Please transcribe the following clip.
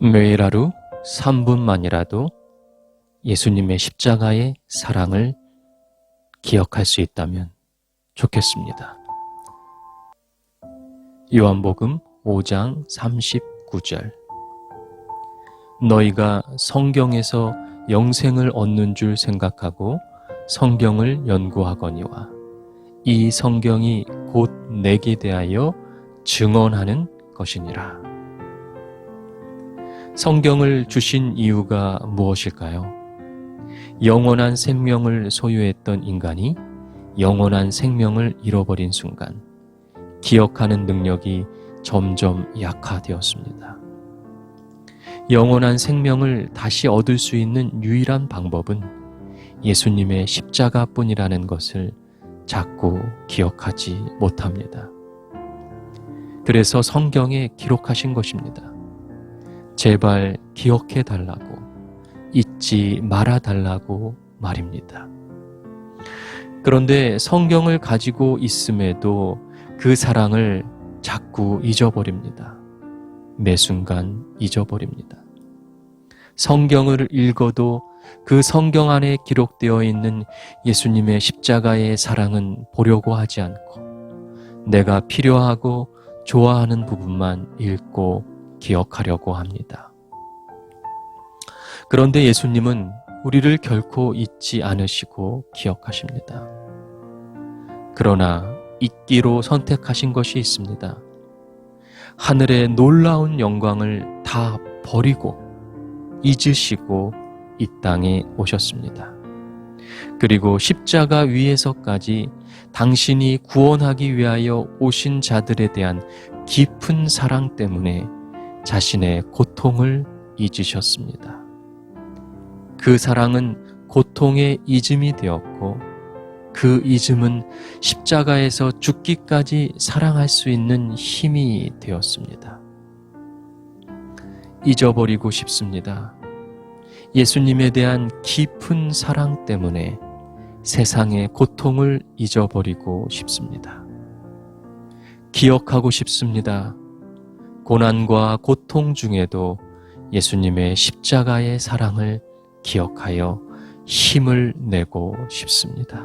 매일 하루 3분만이라도 예수님의 십자가의 사랑을 기억할 수 있다면 좋겠습니다. 요한복음 5장 39절 너희가 성경에서 영생을 얻는 줄 생각하고 성경을 연구하거니와 이 성경이 곧 내게 대하여 증언하는 것이니라. 성경을 주신 이유가 무엇일까요? 영원한 생명을 소유했던 인간이 영원한 생명을 잃어버린 순간 기억하는 능력이 점점 약화되었습니다. 영원한 생명을 다시 얻을 수 있는 유일한 방법은 예수님의 십자가 뿐이라는 것을 자꾸 기억하지 못합니다. 그래서 성경에 기록하신 것입니다. 제발 기억해 달라고, 잊지 말아 달라고 말입니다. 그런데 성경을 가지고 있음에도 그 사랑을 자꾸 잊어버립니다. 매 순간 잊어버립니다. 성경을 읽어도 그 성경 안에 기록되어 있는 예수님의 십자가의 사랑은 보려고 하지 않고 내가 필요하고 좋아하는 부분만 읽고 기억하려고 합니다. 그런데 예수님은 우리를 결코 잊지 않으시고 기억하십니다. 그러나 잊기로 선택하신 것이 있습니다. 하늘의 놀라운 영광을 다 버리고 잊으시고 이 땅에 오셨습니다. 그리고 십자가 위에서까지 당신이 구원하기 위하여 오신 자들에 대한 깊은 사랑 때문에 자신의 고통을 잊으셨습니다. 그 사랑은 고통의 잊음이 되었고 그 잊음은 십자가에서 죽기까지 사랑할 수 있는 힘이 되었습니다. 잊어버리고 싶습니다. 예수님에 대한 깊은 사랑 때문에 세상의 고통을 잊어버리고 싶습니다. 기억하고 싶습니다. 고난과 고통 중에도 예수님의 십자가의 사랑을 기억하여 힘을 내고 싶습니다.